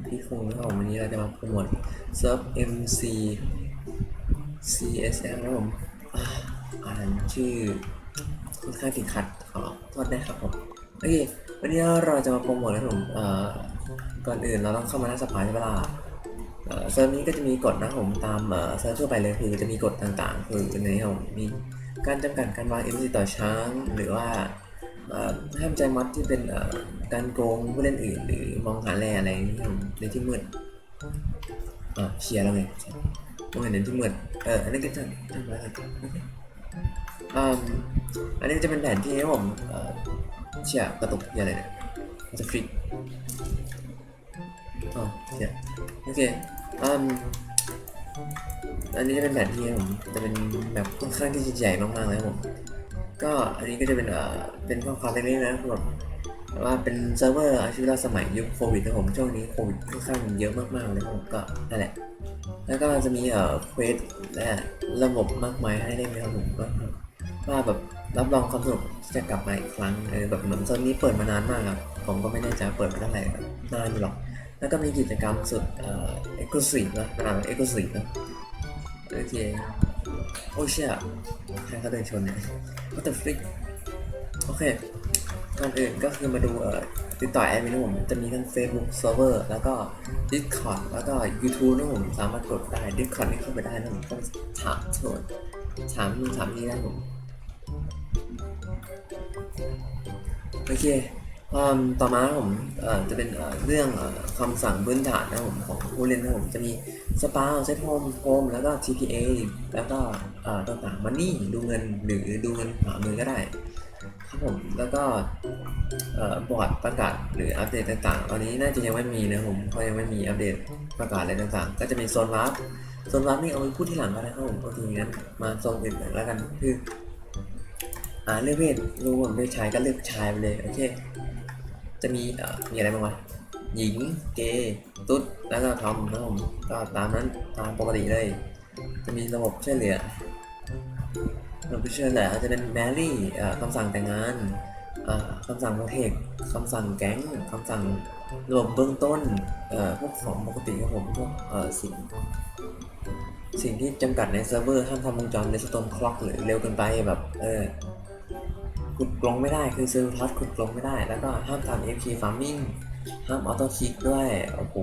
โอเคสวัสดีครับผมพี่คงนะครับผมวันนี้เราจะมาโปรโมทเซิร์ฟ MC CSL นะผมอ่าอ่านชื่อค่อนข้างติดขัดขอโทษด้ครับผมโอเควันนี้เราจะมาโปรโมทนะผมเอ่อก่อนอื่นเราต้องเข้ามาหน้าสปายใช่ไหมล่ะเซิร์ฟนี้ก็จะมีกฎนะผมตามเซิร์ฟทั่วไปเลยคือจะมีกฎต่างๆ คือในนี้ครับผมมีการจำกัดการวาง MC ต่อช้างหรือว่า ห้ามใจมัดที่เป็นการโกงผู้เล่นอื่น หรือมองหาแร่อะไรนี้ครับในที่มืดอ่าเชียร์แล้วไงมองเห็นในที่มืดเอออันนี้ก็จะทำอะไรกันอันนี้จะเป็นแผนที่ให้ผมเชียร์กระตุกอย่าอะไรเนี่ยจะฟิกอ๋อเชียร์โอเคอืมอันนี้จะเป็นแผนที่ให้ผมจะเป็นแบบค่อนข้างที่จะใหญ่มากๆเลยผม ก็อันนี้ก็จะเป็นเอ่อเป็นข้อความเล็กๆนะครับผมแต่ว่าเป็นเซิร์ฟเวอร์อาชีพเราสมัยยุคโควิดนะผมช่วงนี้โควิดค่อนข้างเยอะมากๆเลยผมก็นั่นแหละ แล้วก็จะมีเอ่อเควสและระบบมากมายให้เล่นนะครับผมก็ว่าแบบรับรองความสนุกจะกลับมาอีกครั้งเออแบบเหมือนโซนนี้เปิดมานานมากครับผมก็ไม่แน่ใจเปิดมาเท่าไหร่แบบนานอยู่หรอก แล้วก็มีกิจกรรมสุดเอ่อเอ็กซ์คลูซีฟนะระดับเอ็กซ์คลูซีฟนะโอเค โอ้เชี่ยใครเขาเดินชนเนี่ย What the frick โอเคก่อนอื่นก็คือมาดูเอ่อติดต่อแอดมินนะผมจะมีทั้ง Facebook Server แล้วก็ Discord แล้วก็ YouTube นะผมสามารถกดได้ Discord นี่เข้าไปได้นะผมต้องถามโทษถามนู่นถามนี่ได้ผมโอเค ต่อมาผมเอ่อจะเป็นเรื่องอคำสั่งพื้นฐานนะผมของผู้เล่นนะผมจะมีสปาเซตโฮมโฮมแล้วก็ TPA แล้วก็ต่างๆมันนี่ดูเงินหรือดูเงินขวามือก็ได้ครับผมแล้วก็บอร์ดประกาศหรืออัปเดตต่างๆ ตอนนี้น่าจะยังไม่มีนะผมเพราะยังไม่มีอัปเดตประกาศอะไรต่างๆ ก็จะมีโซนวาร์ปโซนวาร์ปนี่เอาไว้พูดที่หลังก็ได้ครับผมโอเคงั้นมาโซนอื่นแล้วกันคืออ่าเลือกเพศรู้ผมเลือกชายก็เลือกชายไปเลยโอเค จะมีเอ่อมีอะไรบ้างวะหญิงเกย์ตุ๊ดแล้วก็ทอมนะผมก็ตามนั้นตามปกติเลย จะมีระบบช่วยเหลือราไปเชื่อแหละจะเป็นแมรี่เอ่อคำสั่งแต่งงานเอ่อคำสั่งโปรเทคคำสั่งแก๊งคำสั่งระบบเบื้องต้นเอ่อพวกของปกติครับผมพวกเอ่อสิ่งสิ่งที่จำกัดในเซิร์ฟเวอร์ห้ามทำวงจรในสตอมคล็อกหรือเร็วเกินไปแบบเออ ขุดกลงไม่ได้คือเซอร์พัสขุดกลงไม่ได้ แล้วก็ห้ามทำ FP farming ห้ามออโต้คลิกด้วย โอ้โห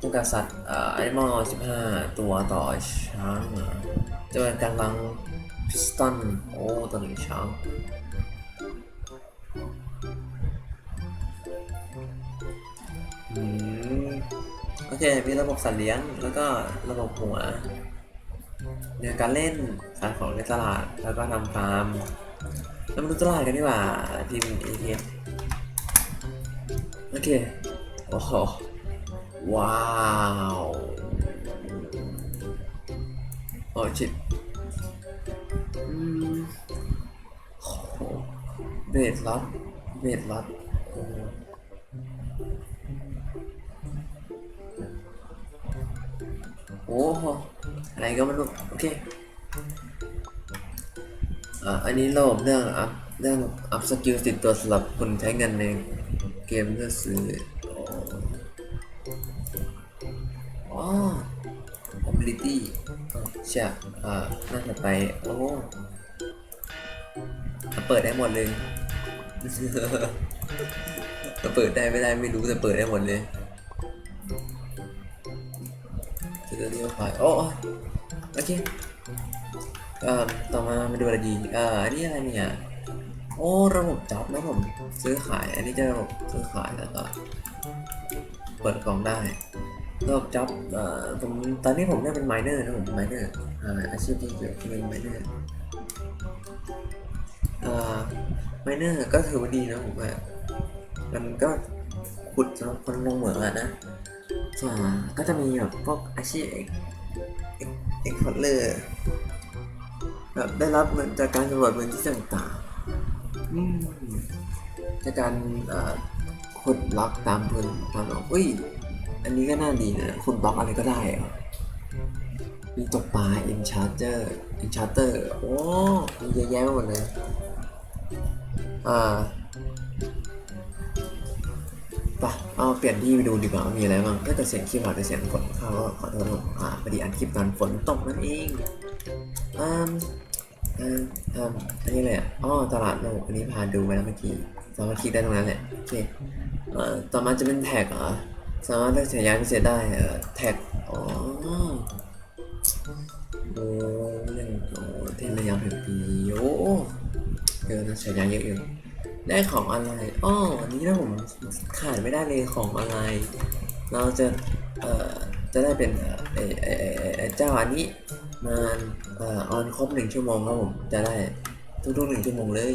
จำกัดสัตว์อไอมอล15 ตัวต่อช้างจะเป็นการวางพิสตัน โอ้ตัวหนึ่งช้างโอเค มีระบบสัตว์เลี้ยง แล้วก็ระบบหัว ในการเล่นขายของในตลาดแล้วก็ทำฟาร์มแล้วมาดูตลาดกันดีกว่าทีมเอเโอเคโอ้โหว้าวโอ้ชิดอืมโอ้โหเบสล็อตเบสล็อตโอ้โห อ้โหอะไรก็ไม่รู้โอเคอ่าอันนี้ระบบเรื่องอัพเรื่องอัพสกิลติดตัวสำหรับคนใช้เงินในเกมเพื่อซื้ออ๋อ ability อ๋อใช่อ่าน่าจะไปโอ้เปิดได้หมดเลยเปิดได้ไม่ได้ไม่รู้แต่เปิดได้หมดเลยจะเรียกว่าโอ้ โอเคเอ่อต่อมามาดูอะไรดีเอ่ออันนี้อะไรเนี่ยโอ้ระบบจ็อบนะผมซื้อขาย อันนี้จะระบบซื้อขายแล้วก็เปิดกล่องได้ระบบจ็อบเอ่อผมตอนนี้ผมได้เป็นไมเนอร์นะผมไมเนอร์อ่าอาชีพที่เกี่ยวกับเป็นไมเนอร์เอ่าไมเนอร์ก็ถือว่าดีนะผมว่ามันก็ขุดสำหรับคนลงเหมืองอะนะส่วนก็จะมีแบบพวกอาชีพเอก เอกเอกพอตเลอร์แบบได้รับเงินจากการสำรวจพื้นที่ต่างๆอืมจากการเอ่อขุดบล็อกตามพื้นตามหนองอุ้ย อันนี้ก็น่าดีนะขุดบล็อกอะไรก็ได้เหรอมีตกปลา enchanter enchanter โอ้มีเยอะแยะไปหมดเลย อ่า ปะเอาเปลี่ยนที่ไปดูดีกว่ามีอะไรบ้างถ้าเกิดเสียงคีย์บอร์ดหรือเสียงฝนเข้าก็ขอโทษครับอ่าพอดีอัดคลิปตอนฝนตกนั่นเองอืมอืมอืมอันนี้เลยอะอ๋อตลาดโลกอันนี้พาดูไปแล้วเมื่อกี้สามารถคลิกได้ตรงนั้นแหละโอเคเอ่อต่อมาจะเป็นแท็กเหรอสามารถเลือกฉายาพิเศษได้เอ่อแท็กอ๋อโอ้เรื่องโอ้เทมระยะแห่งปีโอ้เยอะนะฉายาเยอะอยู่ ได้ของอะไรอ้ออันนี้นะผมขาดไม่ได้เลยของอะไร เราจะเอ่อจะได้เป็นเอ่อไอไอไอ้ไอเจ้าอันนี้มาเอ่อออนครบหนึ่งชั่วโมงครับผมจะได้ทุกๆหนึ่งชั่วโมงเลย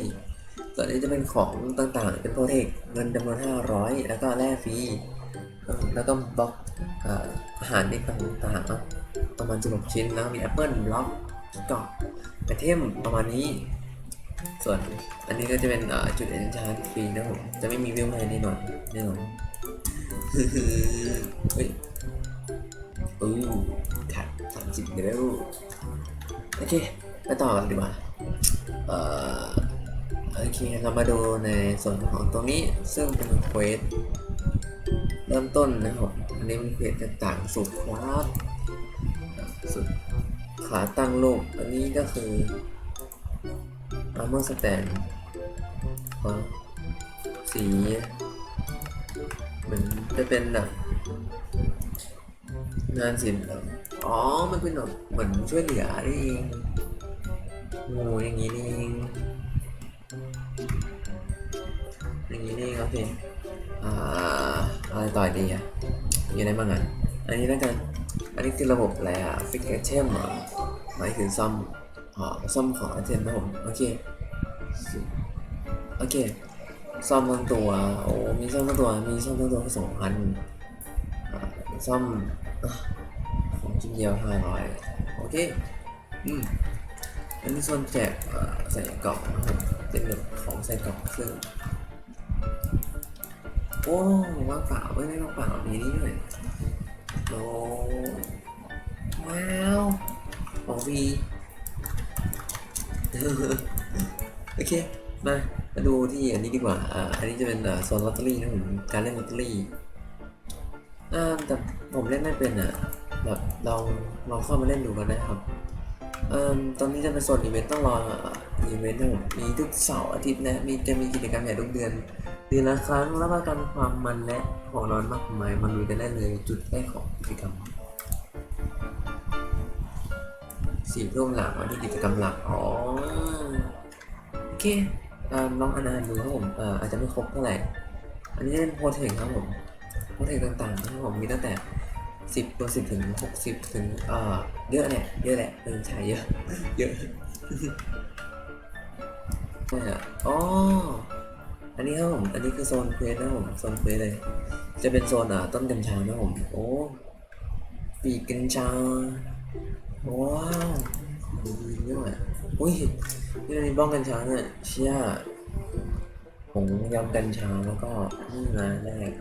ส่วนนี้จะเป็นของต่างๆ เป็นโปรเทคเงินจำนวน500 แล้วก็แลกฟรีแล้วก็บล็อกอ่ออาหารในต่างๆประมาณ16ชิ้นแล้วมีแอปเปิลบล็อกก็ไอเทมประมาณนี้ ส่วนอันนี้ก็จะเป็นจุดเอนชานฟรีนะผม จะไม่มีวิวให้แน่นอนแน่นอนเฮ้ยอู้แท็บสามสิบเร็วโอเคไปต่อกันดีกว่าเอ่อโอเค เรามาดูในส่วนของตรงนี้ซึ่งเป็นเควสเริ่มต้นนะครับ อันนี้เป็นเควสต่างๆสุดครับสุดขาตั้งโลก อันนี้ก็คือ armor stand อ๋อสีเหมือนจะเป็นแบบงานศิลป์อ๋อ มันเป็นแบบเหมือนช่วยเหลือนี่เองโอ้อย่างนี้นี่เองอย่างนี้นี่เองโอเคอ่าอะไรต่อดีอะมีอะไรบ้างอะ อันนี้แล้วกัน อันนี้คือระบบอะไรอะฟิกเกอร์เทมเหรอหมายถึงซ่อม อ๋อซ่อมของไอเทมนะผมโอเคโอเคซ่อมทั้งตัวโอ้มีซ่อมทั้งตัวมีซ่อมทั้งตัวสองพันซ่อมของชิ้นเดียวห้าร้อยโอเคอืมอันนี้ส่วนแจกใส่กล่องนะครับเป็นแบบของใส่กล่องซึ่งโอ้ว่างเปล่าไม่ได้ว่างเปล่ามีนี่ด้วยโอ้ว้าวของวี โอเค มา มาดูที่อันนี้ดีกว่า อ่า อันนี้จะเป็นอ่าโซนลอตเตอรี่นะผม การเล่นลอตเตอรี่ อ่า แต่ผมเล่นไม่เป็นอะ แบบลอง ลองเข้ามาเล่นดูกันนะครับเอ่อตอนนี้จะเป็นโซนอีเวนต์ต้องรออีเวนต์นะผมมีทุกเสาร์อาทิตย์นะ มีจะมีกิจกรรมใหญ่ทุกเดือนเดือนละครั้งรับประกันความมันและของร้อนมากมายมันลุยกันได้เลยจุดแรกของกิจกรรม สี่ทุ่มหลังวันที่กิจกรรมหลักอ๋อโอเคเอ่อลองอ่านดูครับผมเอ่อาจจะไม่ครบเท่าไหร่ อันนี้เป็นโปรเทคครับผมโปรเทคต่างๆนะครับผมมีตั้งแต่สิบตัวสิบถึงหกสิบถึงเอ่อเยอะแหละเยอะแหละเออใช่เยอะเยอะใช่อะอ๋ออันนี้ครับผมอันนี้คือโซนเควสนะครับผมโซนเควสเลย จะเป็นโซนอะต้นกัญชานะครับผมโอ้ปีกกัญชา ว้าวดีด้วยอุ้ยนี่มีบ้องกัญชาเนี่ยเชี่ยผงยำกัญชาแล้วก็นี่มาแรก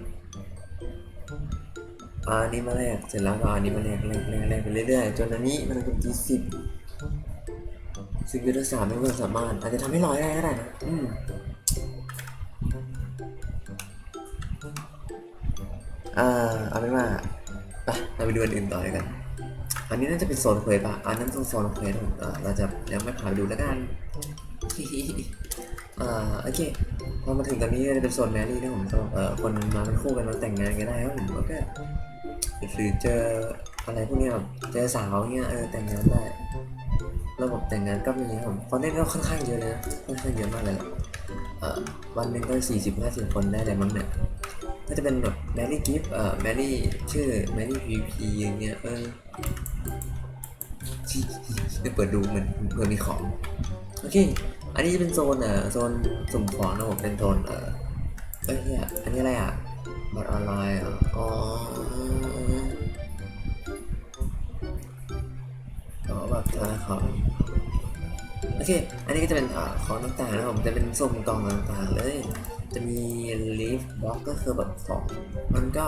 อันนี้มาแรกเสร็จแล้วก็อันนี้มาแรกแรกแรกแรกไปเรื่อยๆจนอันนี้มันเป็นที่สิบสิบยุทธศาสตร์ไม่เพื่อสามารถอาจจะทำให้ร้อยได้ก็ได้นะอืมอ่าเอาเป็นว่าไปเราไปดูอันอื่นต่อเลยกัน อันนี้น่าจะเป็นโซนเควสป่ะอันนั้นต้องโซนเควสผมเอ่อเราจะยังไม่พาไปดูแล้วกันอ่าโอเคพอมาถึงตอนนี้จะเป็นโซนแมรี่นะผมสำหรับเอ่อคนมาเป็นคู่กันมาแต่งงานกันได้ครับผมแล้วก็หรือเจออะไรพวกนี้แบบเจอสาวเงี้ยเออแต่งงานได้ระบบแต่งงานก็มีครับผมคนเล่นก็ค่อนข้างเยอะเลยนะค่อนข้างเยอะมากเลยแหละเอ่อวันหนึ่งก็สี่สิบห้าสิบคนได้เลยมั้งเนี่ยก็จะเป็นแบบแมรี่กิฟต์เอ่อแมรี่ชื่อแมรี่พีพีอย่างเงี้ยเออ ไปเปิดดูเหมือนเผื่อมีของ โอเค อันนี้จะเป็นโซนอ่อโซนสุ่มของนะผมเป็นโซนเอ่อเอ้ยเนี่ยอันนี้อะไรอะบัตรออนไลน์อะอ๋ออ๋อแบบธนาคารโอเค อันนี้ก็จะเป็นอ่าของต่างๆนะผมจะเป็นสุ่มกล่องต่างๆเลย จะมีลีฟบล็อกก็คือแบบของมันก็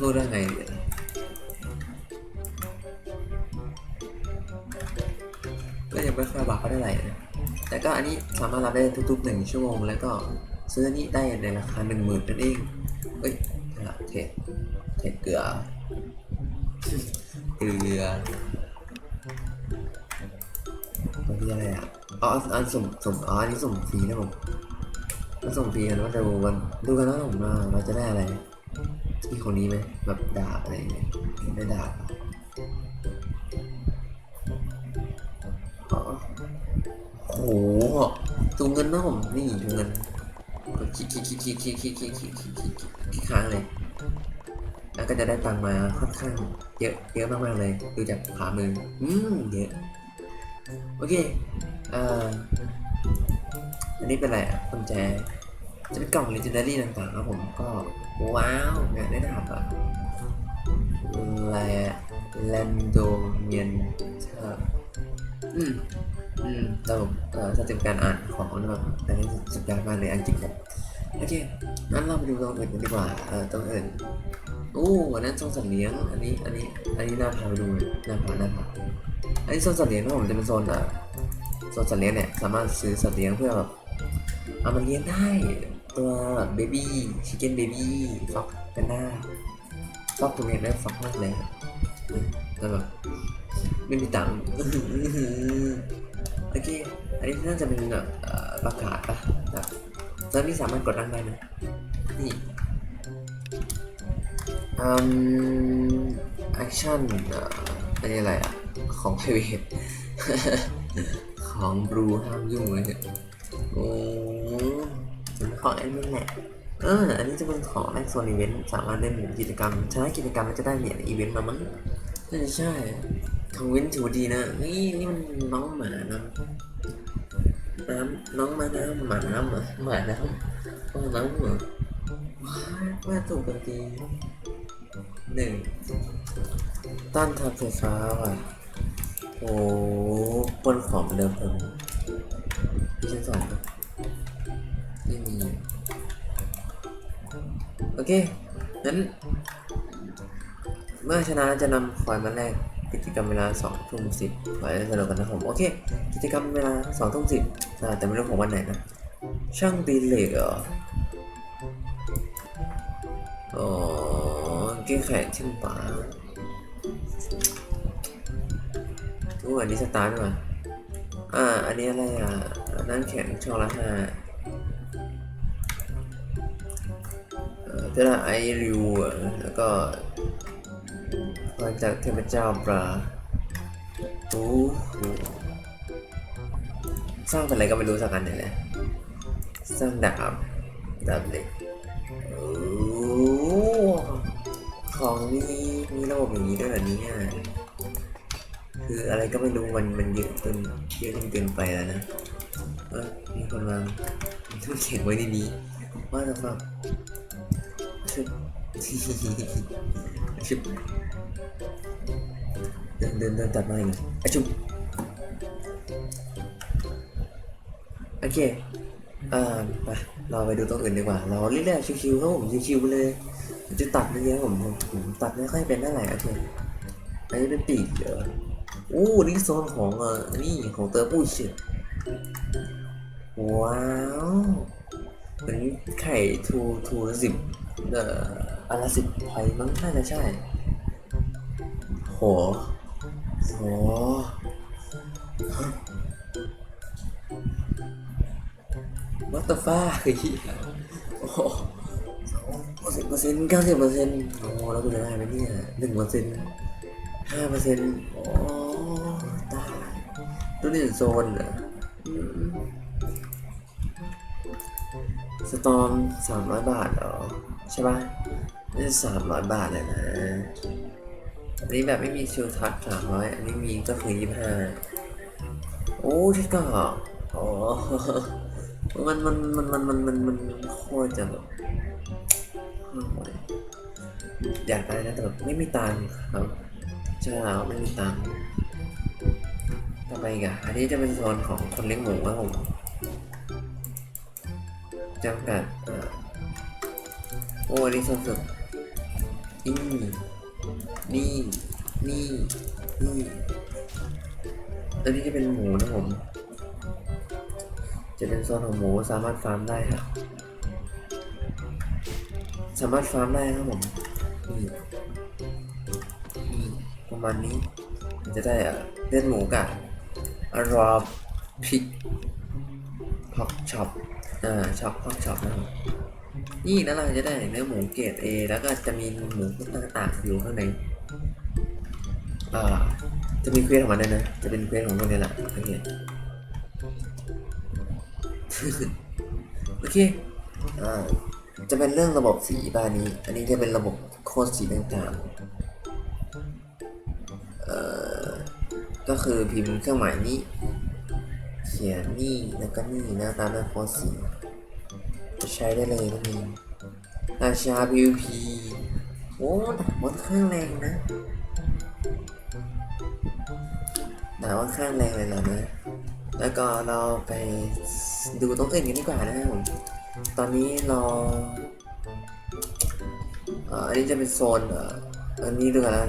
พูดว่าไงดีอะก็ยังไม่ค่อยบักเท่าไหร่นะแต่ก็อันนี้สามารถรับได้ทุกๆหนึ่งชั่วโมง แล้วก็ซื้ออนี้ได้ในราคาหนึ่งหมื่นนั่นเองเอ้ยนั่นแหละเทรดเทรดเกลือ เกลือตัวนี้อะไรอะอ๋ออันสุ่มสุ่มอ๋ออันนี้สุ่มฟรีนะผมอันสุ่มฟรีกันว่าจะดูกันดูกันว่าผมว่าเราจะได้อะไร ที่คนนี้ไหมแบบดาบอะไรเงี้ยได้ดาบเหรออ๋อโอ้โหถุงเงินนะผมนี่ถุงเงินกดคลิกคลิกคลิกคลิกคลิกคลิกคลิกคลิกคลิกคลิกคลิกค้างเลยแล้วก็จะได้ตังค์มาค่อนข้างเยอะเยอะมากๆเลยดูจากขวามืออืมเยอะโอเคอ่ออันนี้เป็นอะไรอะกุญแจ จะเป็นกล่อง legendary ต่างๆครับผมก็ ว้าวอยากได้ดาบอะแลแลนโดเมียนเชอร์อืมอืมแต่ผมเอ่อสเต็ปการอ่านของมันแบบอันนี้สุดยอดมากเลยอังกฤษผมโอเคงั้นเราไปดูตรงอื่นกันดีกว่าเอ่อตรงอื่นโอ้วันนั้นโซนสัตว์เลี้ยงอันนี้อันนี้อันนี้น่าพาไปดูเลยน่าพาน่าพาอันนี้โซนสัตว์เลี้ยงนะผมจะเป็นโซนอะโซนสัตว์เลี้ยงเนี่ยสามารถซื้อสัตว์เลี้ยงเพื่อแบบเอามาเลี้ยงได้ ตัวเบบี้ชิคเก้นเบบี้ฟ็อกเป็นหน้าฟ็อกตัวเนี้ยได้ฟ็อกมากเลยแล้วแบบไม่มีตังค์โอเคอันนี้น่าจะเป็นแบบประกาศปะแบบแล้วนี่สามารถกดดันได้นะนี่อืมแอคชั่นอะอันนี้อะไรอะ ของ private ของบลูห้ามยุ่งเลยเนี่ยโอ้ เป็นของแอดมินแหละเออ อันนี้จะเป็นของแรกโซนอีเวนต์สามารถเล่นกิจกรรมชนะกิจกรรมแล้วจะได้เหรียญอีเวนต์มามั้งน่าจะใช่ทางเว้นถือดีนะนี่นี่มันน้องหมานะน้ำน้องมาน้ำหมาน้ำเหรอหมาน้ำหมาน้ำเหรอว้าวว่าถูกกันดีหนึ่งต้านทานไฟฟ้าว่ะโอ้ปนของเดิมผมที่ชั้นสอง ไม่มี โอเค งั้น เมื่อชนะจะนำคอยมาแลกกิจกรรมเวลาสองทุ่มสิบขอให้สนุกกันนะผม โอเค กิจกรรมเวลาสองทุ่มสิบแต่ไม่รู้ของวันไหนนะ ช่างตีเหล็กเหรออ๋อแก้ไขชิ้นป่าทุกอันนี้สตาร์ทด้วยมั้ยอ่า อันนี้อะไรอะนั่งแข็งชอละห้า เอ่อเทระไอริวอะแล้วก็พรจากเทพเจ้าปลาโอ้สร้างเป็นอะไรก็ไม่รู้สักอันเนี่ยแหละสร้างดาบดาบเหล็กโอ้ของนี่มีระบบอย่างนี้ด้วยเหรอเนี่ยคืออะไรก็ไม่รู้มันมันเยอะจนเยอะจนเกินไปแล้วนะเออมีคนวางต้องเขียนไว้ในนี้ว่าจะฟังชุบ ชุบเดินเดินเดินตัดมาอีกอะชุบโอเคอ่าไปเราไปดูตรงอื่นดีกว่า เราเรื่อยๆชิวๆครับผมชิวๆไปเลยจะตัดเยอะผมผมผมตัดไม่ค่อยเป็นเท่าไหร่โอเคอันนี้เป็นปีกเหรอโอ้นี่โซนของเอ่อนี่ของเตอร์ปุ้ยชียว้าวเหมือนไข่ทูทูสิบเอ่อ อนละสิบไพมั้งน่าจะใช่ โห โหวัตฟ้าคือที่โอ้โหสิบเปอร์เซ็นต์เก้าสิบเปอร์เซ็นต์โอ้แล้วกูจะได้ไหมเนี่ยหนึ่งเปอร์เซ็นต์ห้าเปอร์เซ็นต์โอ้ตายตัวนี้โซนออืมสตอมสามร้อยบาทเหรอ ใช่ป่ะ นี่สามร้อยบาทเลยนะ อันนี้แบบไม่มีชิลทัชสามร้อยอันนี้มีก็คือยี่ห้าโอ้ที่ก็อ๋อมันมันมันมันมันมันมันโคตรจะแบบอยากได้นะแต่แบบไม่มีตังค์ครับใช่แล้วไม่มีตังค์ต่อไปอีกอะอันนี้จะเป็นโซนของคนเลี้ยงหมูครับผมจำกัดอ่อโอ้อันนี้สุด นี่ นี่ นี่นี่อันนี้จะเป็นหมูนะผม จะเป็นโซนของหมูสามารถฟาร์มได้ครับ สามารถฟาร์มได้ครับผมนี่นี่ประมาณนี้ จะได้อะเลือดหมูกับอารอพริกพอกช็อปอ่าช็อปพอกช็อปนะครับ นี่แล้วเราจะได้เนื้อหมูเกรด A แล้วก็จะมีหมูต่างๆอยู่ข้างในอ่าจะมีเควสของมันด้วยนะ จะเป็นเควสของคนนี้แหละโอเคโอเคอ่าจะเป็นเรื่องระบบสีบ้านนี้ อันนี้จะเป็นระบบโค้ดสีต่างๆเอ่อก็คือพิมพ์เครื่องหมายนี้ เขียนนี่แล้วก็นี่นะตามด้วยโค้ดสี ใช้ได้เลยนั่นเองราชา PVP โอ้ดาบค่อนข้างแรงนะดาบค่อนข้างแรงเลยเหรอนะแล้วก็เราไปดูตรงอื่นกันดีกว่านะครับผมตอนนี้เราอันนี้จะเป็นโซนอันนี้ดูกันนะ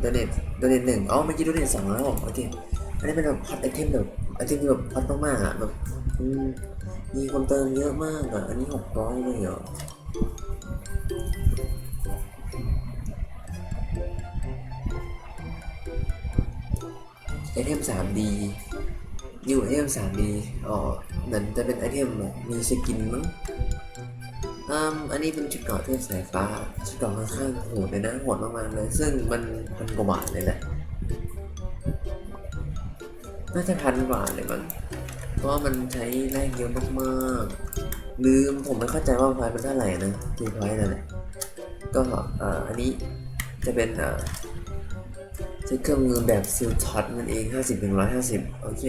โดเนทโดเนทหนึ่งอ๋อเมื่อกี้โดเนทสองแล้วโอเคอันนี้เป็นแบบฮอตไอเทมแบบไอเทมที่แบบฮอตมากๆอะแบบ มีคนเติมเยอะมากอะ อันนี้หกร้อยเลยเหรอไอเทม 3D อยู่ไอเทม 3D อ๋อเหมือนจะเป็นไอเทมมีสกินมั้งอืมอันนี้เป็นชุดเกราะเทพสายฟ้าชุดเกราะค่อนข้างโหดเลยนะโหดมากๆเลย ซึ่งมันพันกว่าบาทเลยแหละน่าจะพันกว่าเลยมั้ง เพราะว่ามันใช้แรงเยอะมากๆลืมผมไม่เข้าใจว่าไฟมันเท่าไหร่นะทีไฟนั่นแหละก็อ่าอันนี้จะเป็นอ่าใช้เครื่องมือแบบซิลท็อตมันเอง 50ถึง150 โอเค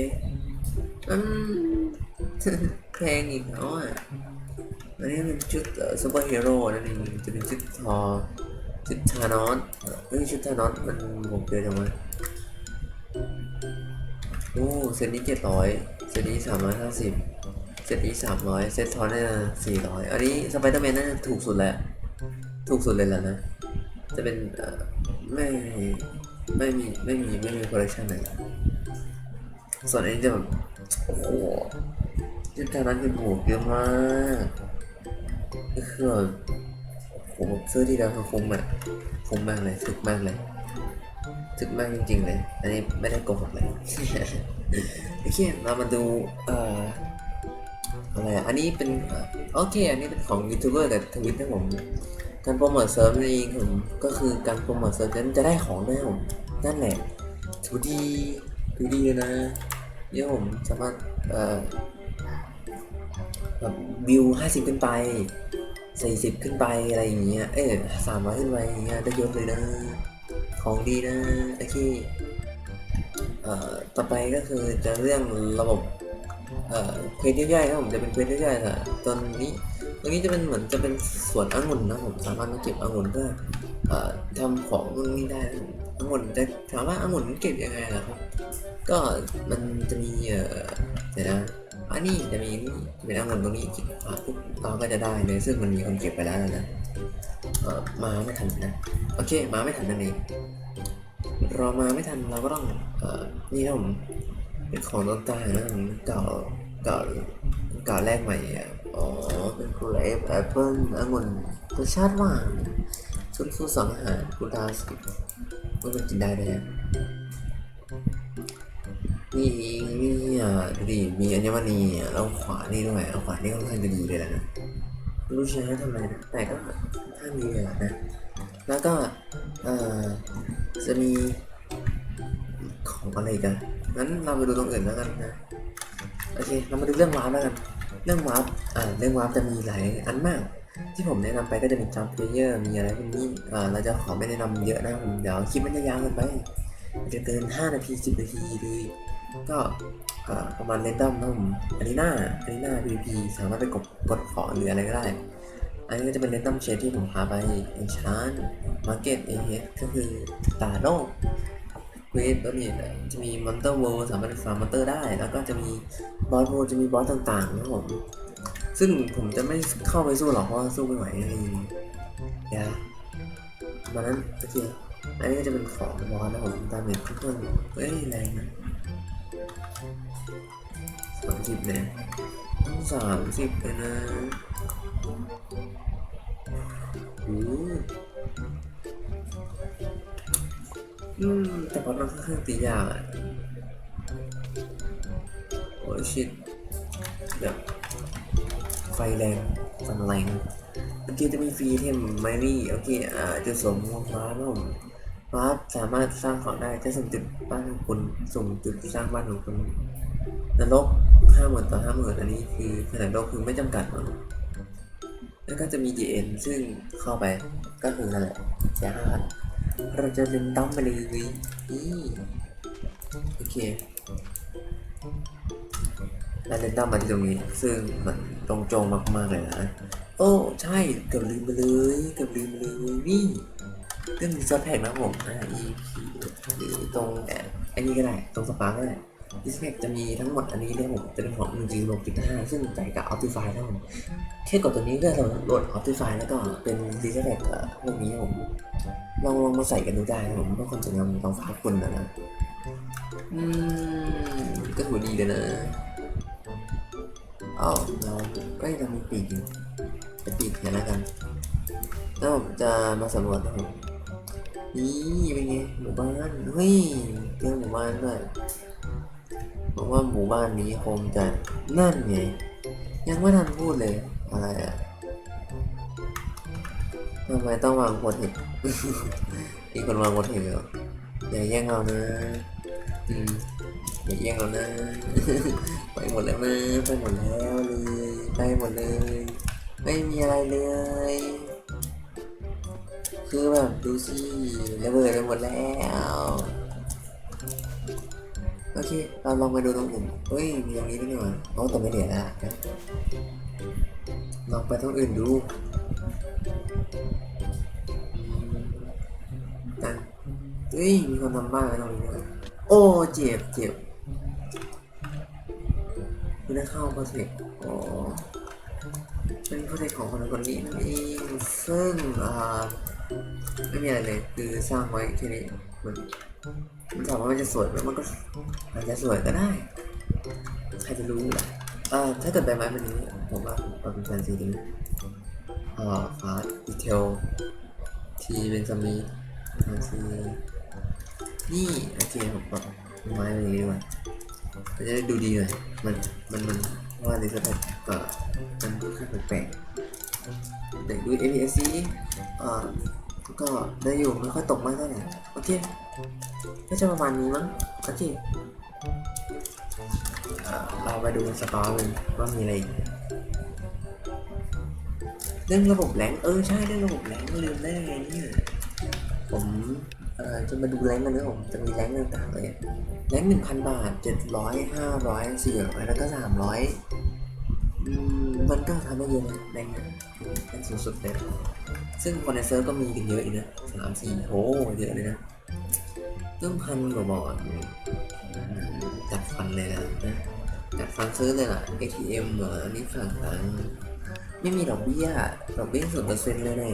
อืมแพงอีกแล้วอะอันนี้เป็นชุดซูเปอร์ฮีโร่นั่นเองจะเป็นชุดทอชุดทานอสเฮ้ยชุดทานอสมันบวกเยอะจังวะ โอ้เซตนี้700เซตนี้350เซตนี้300เซตทอนน่าจะ400อันนี้สไปเดอร์แมนน่าจะถูกสุดแล้วถูกสุดเลยแหละนะ จะเป็นไม่ไม่มีไม่มีไม่มีคอลเลคชันไหนส่วนอันนี้จะแบบโอ้โหชุดการนั้นคือบวกเยอะมากก็คือแบบโอ้โหซื้อที่แล้คือคุ้มอะคุ้มมากเลยถึกมากเลย ถึกมากจริงๆเลย อันนี้ไม่ได้โกหกเลยโอเคเรามาดูเอ่ออะไรอันนี้เป็นโอเค อันนี้เป็นของยูทูบเบอร์กับทวิตนะผมการโปรโมทเซิร์ฟนี่เองผมก็คือการโปรโมทเซิร์ฟนั้นจะได้ของด้วยผมนั่นแหละถือดีถือดีเลยนะเดี๋ยวผมสามารถเอ่อแบบวิวห้าสิบขึ้นไปสี่สิบขึ้นไปอะไรอย่างเงี้ยเอ้ยสามร้อยขึ้นไปอย่างเงี้ยได้เยอะเลยนะ ของดีนะโอเคเอ่อต่อไปก็คือจะเรื่องระบบเอ่อเควสย่อยๆนะผมจะเป็นเควสย่อยๆค่ะตอนนี้ตรงนี้จะเป็นเหมือนจะเป็นสวนองุ่นนะผมสามารถมาเก็บองุ่นเพื่อเอ่อทำของพวกนี้ได้องุ่นจะถามว่าองุ่นเก็บยังไงล่ะครับก็มันจะมีเอ่อเดี๋ยวนะ อันนี้จะมีนี่เป็นองุ่นตรงนี้กินอ่าปุ๊บเราก็จะได้เลยซึ่งมันมีคนเก็บไปแล้วนะเออมาไม่ทันนะโอเคมาไม่ทันนั่นเองรอมาไม่ทันเราก็ต้องเอ่อนี่นะผมเป็นของต่างๆนะผมเก่าเก่าเก่าแรกใหม่อ๋อเป็นกราฟแอปเปิลองุ่นรสชาติหวานชุดฟูสองอาหารกูดาสิว่ามันกินได้ไหม นี่นี่อะดูดิมีอัญมณีอะแล้วขวานี่ด้วยเอาขวานี่ค่อนข้างจะดีเลยนะรู้ใช้ทำไมนะแต่ก็ถ้ามีเลยล่ะนะ แล้วก็เอ่อจะมีของอะไรกันงั้นเราไปดูตรงอื่นแล้วกันนะโอเคเรามาดูเรื่องวาร์ปแล้วกัน เรื่องวาร์ปอ่าเรื่องวาร์ปจะมีหลายอันมาก ที่ผมแนะนำไปก็จะมีจัมป์เพลเยอร์มีอะไรพวกนี้อ่าเราจะขอไม่แนะนำเยอะนะผมเดี๋ยวคลิปมันจะยาวเกินไปมันจะเกิน 5 นาที 10 นาทีเลย ก็ประมาณเรนดอมนะผมอันนี้หน้าอันนี้หน้า PVP สามารถไปกดกดขอหรืออะไรก็ได้ อันนี้ก็จะเป็นเรนดอมเชดที่ผมพาไปเอนชานมาร์เก็ตเอเก็คือตาโลกเควสตัวนี้จะมีมอนเตอร์เวิลด์สามารถฟาร์มมอนเตอร์ได้ แล้วก็จะมีบอสโวจะมีบอสต่างๆนะผมซึ่งผมจะไม่เข้าไปสู้หรอกเพราะว่าสู้ไม่ไหวอะไรอย่างงี้เดี๋ยวมานั้นโอเคอันนี้ก็จะเป็นของบอสนะผมตามเมจเพื่อนเฮ้ยแรงนะ สามสิบเนี่ยต้องสามสิบเลยนะโอ้อืมแต่พอมันค่อนข้างตียากอะโอ้ชิตแบบไฟแรงฟันแรงเมื่อกี้จะมีฟรีเทมไมรี่โอเคอ่าจะสมมติฟ้าผม ฟ้าสามารถสร้างของได้จะส่งจุดบ้านของคุณส่งจุดสร้างบ้านของคุณนรกห้าหมื่นต่อห้าหมื่นอันนี้คือขนาดโลกคือไม่จำกัดเนอะแล้วก็จะมี DN ซึ่งเข้าไปก็คือนั่นแหละเสียห้าพันเราจะเล่นด้อมไปเลยนี่โอเคแล้วเล่นด้อมมาที่ตรงนี้ ซึ่งมันตรงโจงมากๆเลยนะโอ้ใช่เกือบลืมไปเลยเกือบลืมไปเลยนี่ เรื่องซับแพกนะผมอ่า EP หรือตรงอันนี้ก็ได้ ตรงสปาร์ก็ได้ดิสแพกจะมีทั้งหมดอันนี้เรื่องผมจะเป็นของ1.6.5ซึ่งใจ่กับ Optify นะผมแค่กดตัวนี้ก็จะโหลด Optify แล้วก็เป็นดิสแพกพวกนี้ผมลองลองมาใส่กันดูได้นะผมว่าคนจะนำต้องฟ้าคุณนะนะอืมก็ถือว่าดีเลยนะเอาเราเอ้ยเรามีปีกอยู่ไปปีกแทนแล้วกันแล้วผมจะมาสำรวจนะครับ นี่เป็นไงหมู่บ้านเฮ้ยเจอหมู่บ้านด้วยบอกว่าหมู่บ้านนี้คงจะนั่นไงยังไม่ทันพูดเลยอะไรอะทำไมต้องวางบนเห็ดมีกคนวางบนเห็ดเหรออย่าแย่งเรานะอืมอย่าแย่งเรานะไปหมดแล้วนะไปหมดแล้วเลยไปหมดเลย ไม่มีอะไรเลย คือแบบดูสิระเบิดไปหมดแล้ว โอเค เราลองมาดูตรงอื่นเฮ้ย มีตรงนี้ด้วยนี่หว่าโอ้แต่ไม่เดี๋ยวละลองไปตรงอื่นดูตังเฮ้ย มีคนทำบ้านไว้ตรงนี้ด้วยโอ้ เจ็บเจ็บไม่ได้เข้าโปรเจกต์อ๋อเป็นโปรเจกต์ของคนคนนี้นั่นเองซึ่งอ่า ไม่มีอะไรเลยคือสร้างไว้แค่นี้มันมันถามว่ามันจะสวยไหมมันก็อาจจะสวยก็ได้ ใครจะรู้ล่ะอ่าถ้าเกิดใบไม้แบบนี้ผมว่าเอาเป็นแฟนซีนี้อ่าฟ้าดีเทลทีเป็นสมีแฟนซีนี่โอเคผมปรับไม้แบบนี้ดีกว่ามันจะได้ดูดีหน่อยมันมันมันว่าลิซาเบธก็มันค่อนข้างแปลก ๆแต่ดู APS-C อ่าก็ได้อยู่ไม่ค่อยตกมากเท่าไหร่โอเคก็จะประมาณนี้มั้งโอเคเราไปดูสตอรี่ว่ามีอะไรเรื่องระบบแรงเออใช่เรื่องระบบแรงลืมได้ไงเนี่ยผมเออจะมาดูแรงกันนะผมจะมีแรงต่างๆเลยแรงหนึ่งพันบาทเจ็ดร้อยห้าร้อยสี่ร้อยแล้วก็สามร้อยมมันก็ทำได้เยอะนะแรง เงี้ยแรงสุดเลยซึ่งคนในเซิร์ฟก็มีกันเยอะอีกนะสามสี่โอ้เยอะเลยนะเรื่องพันกว่าบอดอืมจัดฟันเลยนะนะจัดฟันซื้อเลยล่ะ ATM เหรออันนี้ฝั่งตังไม่มีดอกเบี้ยดอกเบี้ยศูนเปอร์เซ็นต์เลยแน่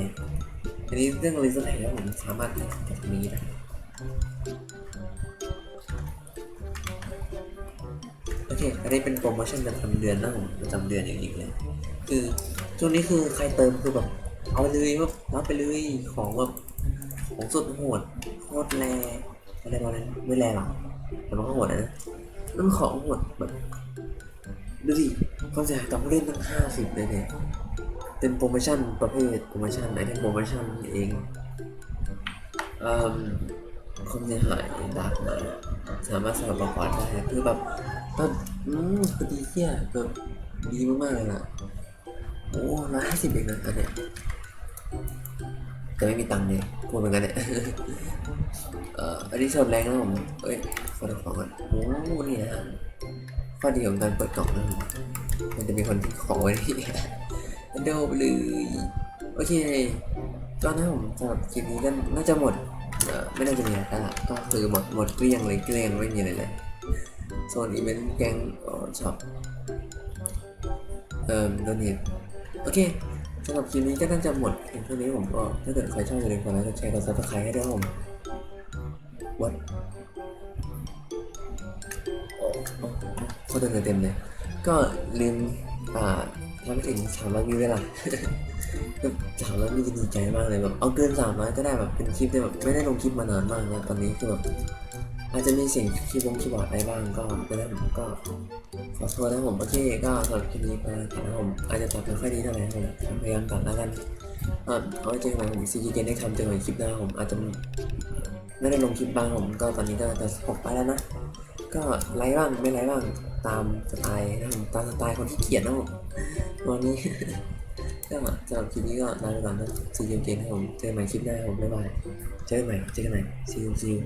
อันนี้เรื่องอะไรสอร์ทแล้วผมสามารถจัดตรงนี้ได้โอเค อันนี้เป็นโปรโมชั่นประจำเดือนนะผมประจำเดือนอย่างนี้เลย คือ ช่วงนี้คือใครเติมคือแบบ เอาไปเลยแบบรับไปเลยของแบบของสุดโหดโคตรแรงอะไรประมาณนั้นไม่แรงหรอกแต่มันก็โหดนะมันของโหดแบบดูสิความเสียหายต่อผู้เล่นตั้งห้าสิบเลยเนี่ยเป็นโปรโมชั่นประเภทโปรโมชั่นไอเทมโปรโมชั่นเองเอ่อความเสียหายดาร์กมาสามารถสลับประกอบได้คือแบบแบบอืมคือดีเที่ยแบบดีมากๆเลยล่ะ โอ้ร้อยห้าสิบเองนะอันเนี้ยแต่ไม่มีตังค์เลยพูดเหมือนกันเนี่ยเอ่ออันนี้เสริมแรงนะผมเอ้ยขอดูของก่อนโอ้นี่นะข้อดีของการเปิดกล่องนะผมมันจะมีคนที่ของไว้ที่เดาไปเลยโอเคก็นะผมสำหรับคลิปนี้ก็น่าจะหมดเอ่อไม่น่าจะมีอะไรแล้วล่ะก็คือหมดหมดเกลี้ยงเลยเกลี้ยงไม่มีอะไรเลยโซนอีเวนต์แกงอ๋อช็อปเอ่อโดนเห็น โอเคสำหรับคลิปนี้ก็น่าจะหมดเพียงเท่านี้ผมก็ถ้าเกิดใครชอบอย่าลืมกดไลค์กดแชร์กดซับสไครต์ให้ด้วยผมวัดโอ้โอ้โอ้เขาเดินกันเต็มเลย ก็ลืมอ่าถ้าไม่ถึงสามร้อยวิวเลยล่ะสามร้อยวิวจะดีใจมากเลยแบบเอาเกินสามร้อยก็ได้แบบเป็นคลิปที่แบบไม่ได้ลงคลิปมานานมากแล้วตอนนี้คือแบบ อาจจะมีเสียงคีย์บงคีย์บอร์ดอะไรบ้างก็ไม่ได้ผมก็ขอโทษนะผมโอเคก็สำหรับคลิปนี้ไปแล้วนะผมอาจจะตัดไม่ค่อยดีเท่าไหร่นผมพยายามตัดแล้วกันอ่าเอาไว้เจอกันใหม่ผมซีจีเกนได้ทำเจอกันใหม่คลิปหน้าผมอาจจะไม่ได้ลงคลิปบ้างผมก็ตอนนี้ก็จะหกไปแล้วนะก็ไลฟ์บ้างไม่ไลฟ์บ้างตามสไตล์นะผมตามสไตล์คนที่เขียนนะผมวันนี้ก็สำหรับคลิปนี้ก็ลาไปก่อนนะซีอูเกนครับผมเจอกันใหม่คลิปหน้าผมบ๊ายบายเจอกันใหม่เจอกันใหม่ซีอูซีอู